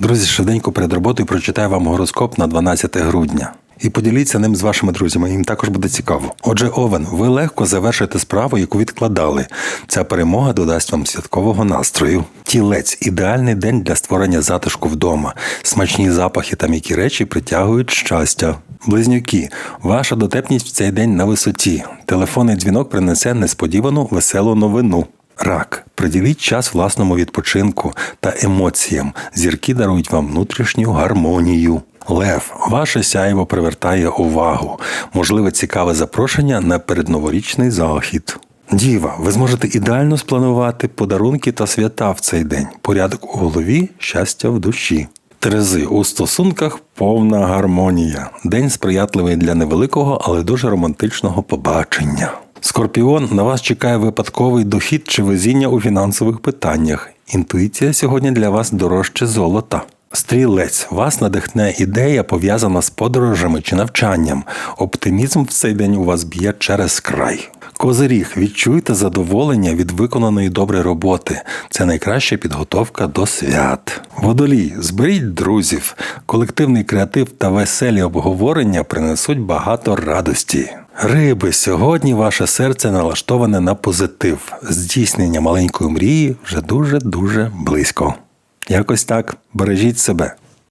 Друзі, швиденько перед роботою прочитаю вам гороскоп на 12 грудня. І поділіться ним з вашими друзями, їм також буде цікаво. Отже, Овен, ви легко завершите справу, яку відкладали. Ця перемога додасть вам святкового настрою. Тілець ідеальний день для створення затишку вдома. Смачні запахи та м'які речі притягують щастя. Близнюки, ваша дотепність в цей день на висоті. Телефонний дзвінок принесе несподівану веселу новину. Рак. Приділіть час власному відпочинку та емоціям. Зірки дарують вам внутрішню гармонію. Лев, ваше сяйво привертає увагу. Можливе цікаве запрошення на передноворічний захід. Діва, ви зможете ідеально спланувати подарунки та свята в цей день. Порядок у голові, щастя в душі. Терези у стосунках повна гармонія. День сприятливий для невеликого, але дуже романтичного побачення. Скорпіон на вас чекає випадковий дохід чи везіння у фінансових питаннях. Інтуїція сьогодні для вас дорожче золота. Стрілець, вас надихне ідея, пов'язана з подорожами чи навчанням. Оптимізм в цей день у вас б'є через край. Козиріг, відчуйте задоволення від виконаної добре роботи. Це найкраща підготовка до свят. Водолій, зберіть друзів. Колективний креатив та веселі обговорення принесуть багато радості. Риби, сьогодні ваше серце налаштоване на позитив. Здійснення маленької мрії вже дуже дуже близько. Якось так. Бережіть себе.